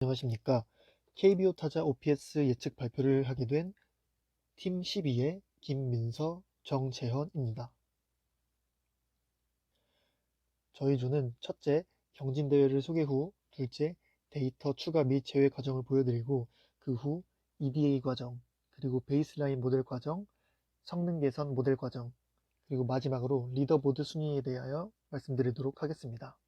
안녕하십니까. KBO 타자 OPS 예측 발표를 하게 된 팀 12의 김민서, 정재현입니다. 저희 조는 첫째, 경진대회를 소개 후 둘째, 데이터 추가 및 제외 과정을 보여드리고 그 후 EDA 과정, 그리고 베이스라인 모델 과정, 성능 개선 모델 과정, 그리고 마지막으로 리더보드 순위에 대하여 말씀드리도록 하겠습니다.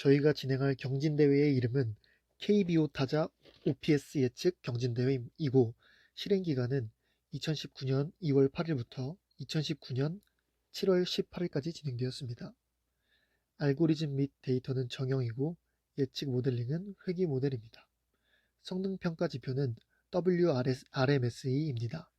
저희가 진행할 경진대회의 이름은 KBO 타자 OPS 예측 경진대회이고 실행기간은 2019년 2월 8일부터 2019년 7월 18일까지 진행되었습니다. 알고리즘 및 데이터는 정형이고 예측 모델링은 회귀 모델입니다. 성능 평가 지표는 WRMSE입니다.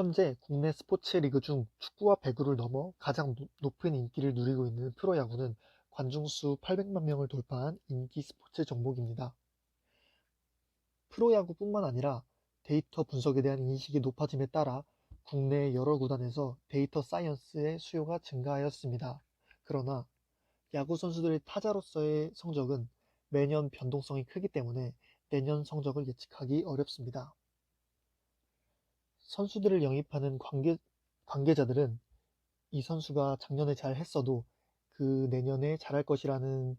현재 국내 스포츠 리그 중 축구와 배구를 넘어 가장 노- 높은 인기를 누리고 있는 프로야구는 관중수 800만 명을 돌파한 인기 스포츠 종목입니다. 프로야구뿐만 아니라 데이터 분석에 대한 인식이 높아짐에 따라 국내 여러 구단에서 데이터 사이언스의 수요가 증가하였습니다. 그러나 야구 선수들의 타자로서의 성적은 매년 변동성이 크기 때문에 내년 성적을 예측하기 어렵습니다. 선수들을 영입하는 관계, 관계자들은 이 선수가 작년에 잘 했어도 그 내년에 잘할 것이라는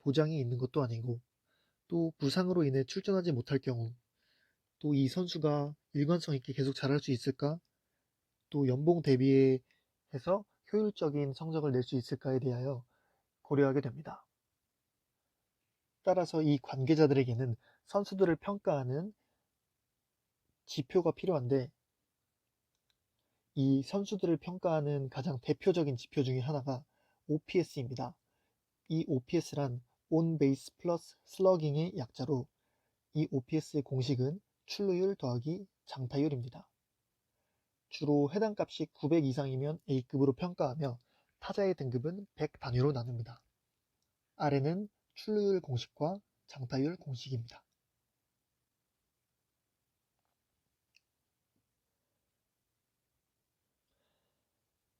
보장이 있는 것도 아니고 또 부상으로 인해 출전하지 못할 경우 또 이 선수가 일관성 있게 계속 잘할 수 있을까? 또 연봉 대비해서 효율적인 성적을 낼 수 있을까에 대하여 고려하게 됩니다. 따라서 이 관계자들에게는 선수들을 평가하는 지표가 필요한데 이 선수들을 평가하는 가장 대표적인 지표 중에 하나가 OPS입니다. 이 OPS란 On Base Plus Slugging의 약자로 이 OPS의 공식은 출루율 더하기 장타율입니다. 주로 해당 값이 900 이상이면 A급으로 평가하며 타자의 등급은 100 단위로 나눕니다. 아래는 출루율 공식과 장타율 공식입니다.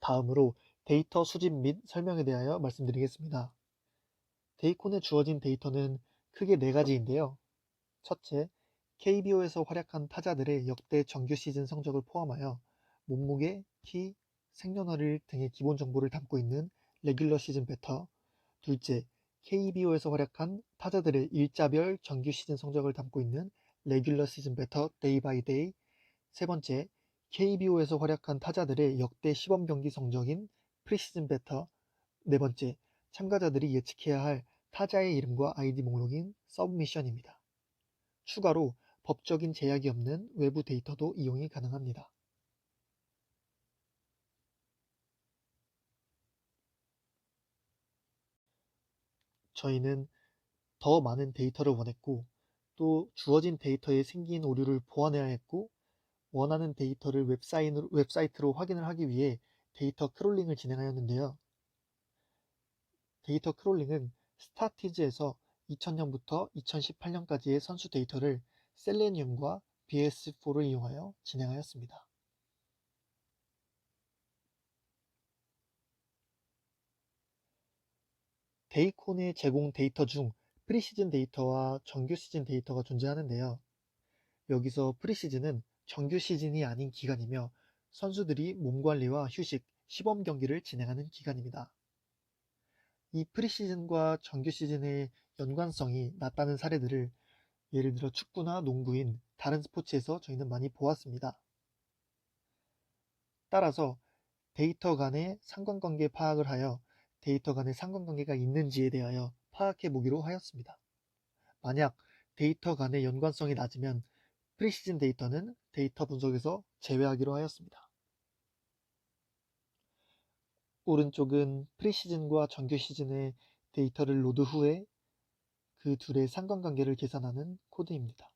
다음으로 데이터 수집 및 설명에 대하여 말씀드리겠습니다. 데이콘에 주어진 데이터는 크게 네 가지인데요. 첫째, KBO에서 활약한 타자들의 역대 정규 시즌 성적을 포함하여 몸무게, 키, 생년월일 등의 기본 정보를 담고 있는 레귤러 시즌 베터. 둘째, KBO에서 활약한 타자들의 일자별 정규 시즌 성적을 담고 있는 레귤러 시즌 베터 데이 바이 데이. 세 번째, KBO에서 활약한 타자들의 역대 시범 경기 성적인 프리시즌 베터. 네 번째, 참가자들이 예측해야 할 타자의 이름과 아이디 목록인 서브미션입니다. 추가로 법적인 제약이 없는 외부 데이터도 이용이 가능합니다. 저희는 더 많은 데이터를 원했고 또 주어진 데이터에 생긴 오류를 보완해야 했고 원하는 데이터를 웹사이트로, 확인을 하기 위해 데이터 크롤링을 진행하였는데요. 데이터 크롤링은 스타티즈에서 2000년부터 2018년까지의 선수 데이터를 셀레니움과 BS4를 이용하여 진행하였습니다. 데이콘의 제공 데이터 중 프리시즌 데이터와 정규 시즌 데이터가 존재하는데요. 여기서 프리시즌은 정규 시즌이 아닌 기간이며 선수들이 몸 관리와 휴식, 시범 경기를 진행하는 기간입니다. 이 프리시즌과 정규 시즌의 연관성이 낮다는 사례들을 예를 들어 축구나 농구인 다른 스포츠에서 저희는 많이 보았습니다. 따라서 데이터 간의 상관관계 파악을 하여 데이터 간의 상관관계가 있는지에 대하여 파악해 보기로 하였습니다. 만약 데이터 간의 연관성이 낮으면 프리시즌 데이터는 데이터 분석에서 제외하기로 하였습니다. 오른쪽은 프리시즌과 정규 시즌의 데이터를 로드 후에 그 둘의 상관관계를 계산하는 코드입니다.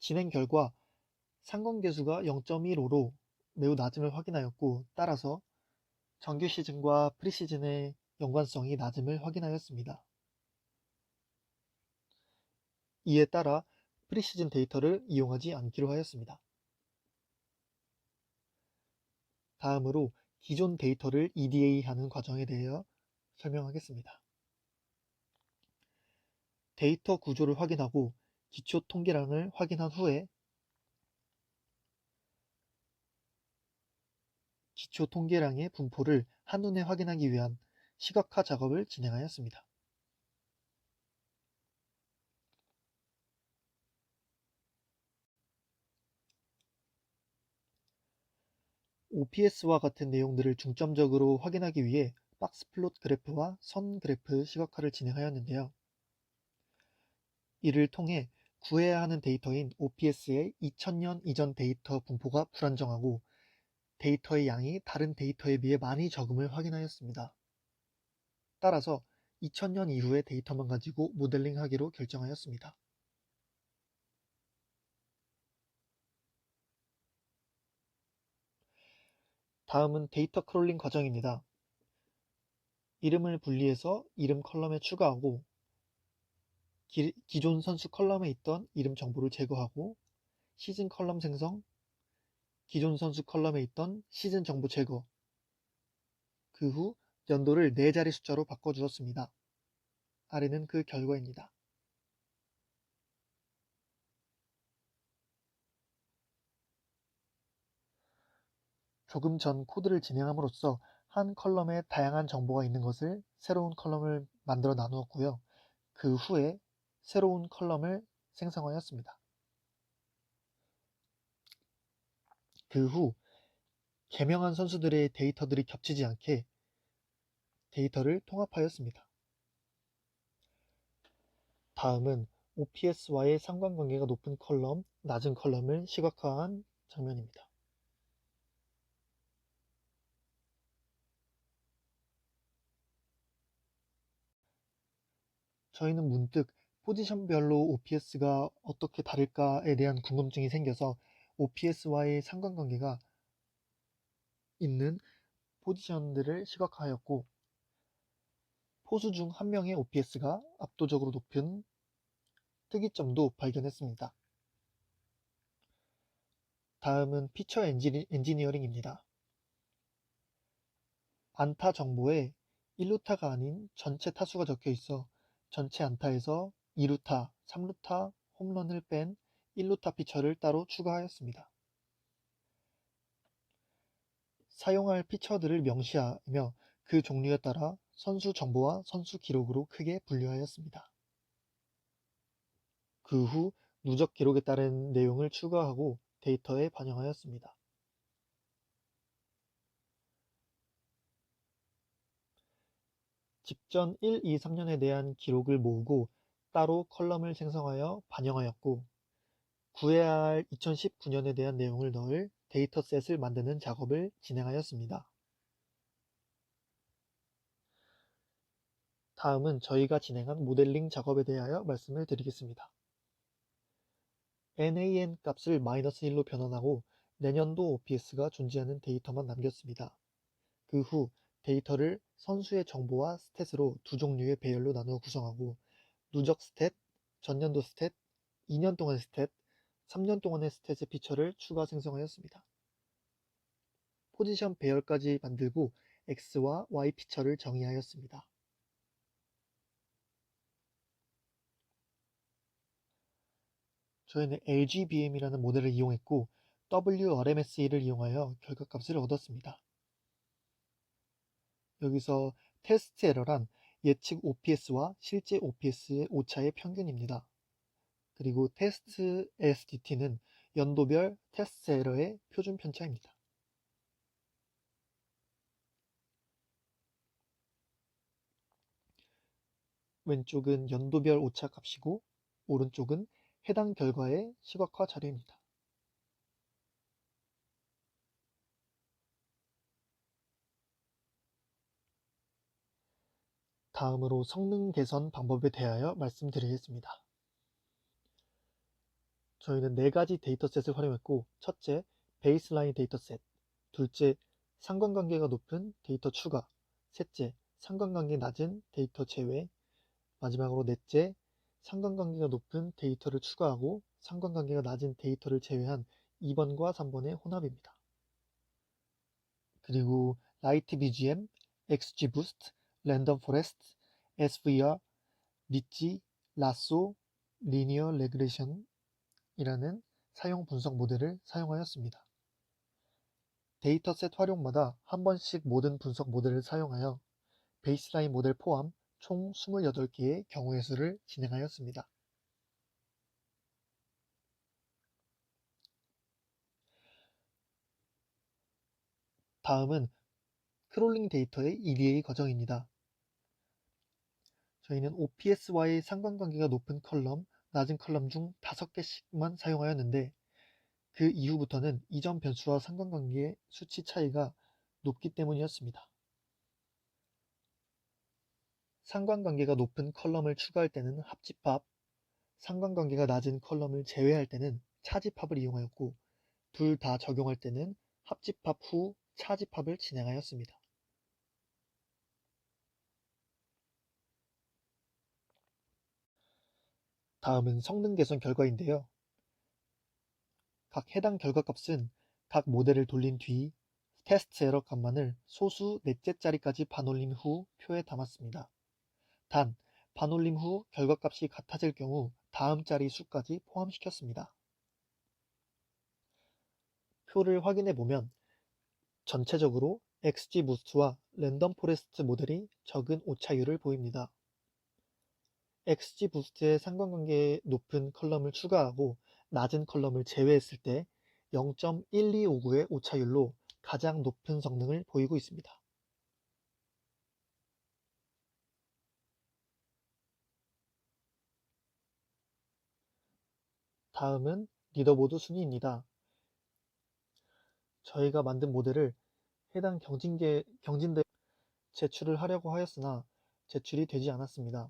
진행 결과 상관계수가 0.15로 매우 낮음을 확인하였고 따라서 정규 시즌과 프리시즌의 연관성이 낮음을 확인하였습니다. 이에 따라 프리시즌 데이터를 이용하지 않기로 하였습니다. 다음으로 기존 데이터를 EDA하는 과정에 대하여 설명하겠습니다. 데이터 구조를 확인하고 기초 통계량을 확인한 후에 기초 통계량의 분포를 한눈에 확인하기 위한 시각화 작업을 진행하였습니다. OPS와 같은 내용들을 중점적으로 확인하기 위해 박스 플롯 그래프와 선 그래프 시각화를 진행하였는데요. 이를 통해 구해야 하는 데이터인 OPS의 2000년 이전 데이터 분포가 불안정하고 데이터의 양이 다른 데이터에 비해 많이 적음을 확인하였습니다. 따라서 2000년 이후의 데이터만 가지고 모델링하기로 결정하였습니다. 다음은 데이터 크롤링 과정입니다. 이름을 분리해서 이름 컬럼에 추가하고 기, 기존 선수 컬럼에 있던 이름 정보를 제거하고 시즌 컬럼 생성, 기존 선수 컬럼에 있던 시즌 정보 제거, 그 후 연도를 4자리 숫자로 바꿔주었습니다. 아래는 그 결과입니다. 조금 전 코드를 진행함으로써 한 컬럼에 다양한 정보가 있는 것을 새로운 컬럼을 만들어 나누었고요. 그 후에 새로운 컬럼을 생성하였습니다. 그 후 개명한 선수들의 데이터들이 겹치지 않게 데이터를 통합하였습니다. 다음은 OPS와의 상관관계가 높은 컬럼, 낮은 컬럼을 시각화한 장면입니다. 저희는 문득 포지션별로 OPS가 어떻게 다를까에 대한 궁금증이 생겨서 OPS와의 상관관계가 있는 포지션들을 시각화하였고 포수 중 한 명의 OPS가 압도적으로 높은 특이점도 발견했습니다. 다음은 피처 엔지니, 엔지니어링입니다. 안타 정보에 1루타가 아닌 전체 타수가 적혀 있어 전체 안타에서 2루타, 3루타, 홈런을 뺀 1루타 피처를 따로 추가하였습니다. 사용할 피처들을 명시하며 그 종류에 따라 선수 정보와 선수 기록으로 크게 분류하였습니다. 그 후 누적 기록에 따른 내용을 추가하고 데이터에 반영하였습니다. 직전 1, 2, 3년에 대한 기록을 모으고 따로 컬럼을 생성하여 반영하였고 구해야 할 2019년에 대한 내용을 넣을 데이터셋을 만드는 작업을 진행하였습니다. 다음은 저희가 진행한 모델링 작업에 대하여 말씀을 드리겠습니다. NAN 값을 마이너스 1로 변환하고 내년도 OPS가 존재하는 데이터만 남겼습니다. 그 후 데이터를 선수의 정보와 스탯으로 두 종류의 배열로 나누어 구성하고 누적 스탯, 전년도 스탯, 2년 동안 스탯, 3년 동안의 스탯의 피처를 추가 생성하였습니다. 포지션 배열까지 만들고 X와 Y 피처를 정의하였습니다. 저희는 LGBM이라는 모델을 이용했고 WRMSE를 이용하여 결과값을 얻었습니다. 여기서 테스트 에러란 예측 OPS와 실제 OPS의 오차의 평균입니다. 그리고 테스트 SDT는 연도별 테스트 에러의 표준 편차입니다. 왼쪽은 연도별 오차 값이고 오른쪽은 해당 결과의 시각화 자료입니다. 다음으로 성능 개선 방법에 대하여 말씀드리겠습니다. 저희는 네 가지 데이터셋을 활용했고 첫째, 베이스라인 데이터셋 둘째, 상관관계가 높은 데이터 추가 셋째, 상관관계 낮은 데이터 제외 마지막으로 넷째, 상관관계가 높은 데이터를 추가하고 상관관계가 낮은 데이터를 제외한 2번과 3번의 혼합입니다. 그리고 라이트 BGM, XGBoost, 랜덤 포레스트, SVR, 리치, 라쏘, 리니어 레그레션이라는 사용 분석 모델을 사용하였습니다. 데이터셋 활용마다 한 번씩 모든 분석 모델을 사용하여 베이스라인 모델 포함 총 28개의 경우의 수를 진행하였습니다. 다음은 크롤링 데이터의 EDA 과정입니다. 저희는 OPS와의 상관관계가 높은 컬럼, 낮은 컬럼 중 5개씩만 사용하였는데 그 이후부터는 이전 변수와 상관관계의 수치 차이가 높기 때문이었습니다. 상관관계가 높은 컬럼을 추가할 때는 합집합, 상관관계가 낮은 컬럼을 제외할 때는 차집합을 이용하였고 둘 다 적용할 때는 합집합 후 차집합을 진행하였습니다. 다음은 성능 개선 결과인데요. 각 해당 결과값은 각 모델을 돌린 뒤 테스트 에러 값만을 소수 넷째 자리까지 반올림 후 표에 담았습니다. 단, 반올림 후 결과값이 같아질 경우 다음 자리 수까지 포함시켰습니다. 표를 확인해 보면 전체적으로 XGBoost와 랜덤 포레스트 모델이 적은 오차율을 보입니다. XGBoost의 상관관계 높은 컬럼을 추가하고 낮은 컬럼을 제외했을 때 0.1259의 오차율로 가장 높은 성능을 보이고 있습니다. 다음은 리더보드 순위입니다. 저희가 만든 모델을 해당 경진계, 경진대 제출을 하려고 하였으나 제출이 되지 않았습니다.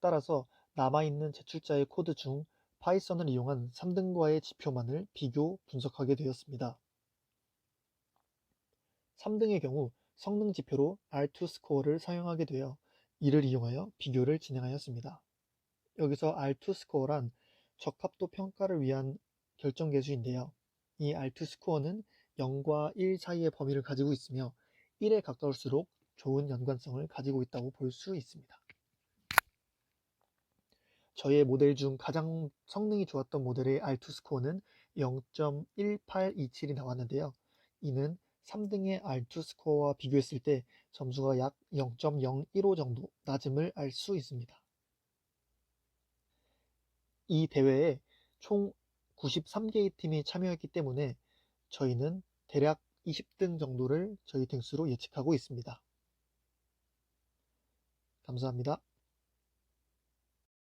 따라서 남아있는 제출자의 코드 중 파이썬을 이용한 3등과의 지표만을 비교 분석하게 되었습니다. 3등의 경우 성능 지표로 R2 스코어를 사용하게 되어 이를 이용하여 비교를 진행하였습니다. 여기서 R2 스코어란 적합도 평가를 위한 결정 계수인데요. 이 R2 스코어는 0과 1 사이의 범위를 가지고 있으며 1에 가까울수록 좋은 연관성을 가지고 있다고 볼 수 있습니다. 저의 모델 중 가장 성능이 좋았던 모델의 R2 스코어는 0.1827이 나왔는데요. 이는 3등의 R2 스코어와 비교했을 때 점수가 약 0.015 정도 낮음을 알 수 있습니다. 이 대회에 총 93개의 팀이 참여했기 때문에 저희는 대략 20등 정도를 저희 등수로 예측하고 있습니다. 감사합니다.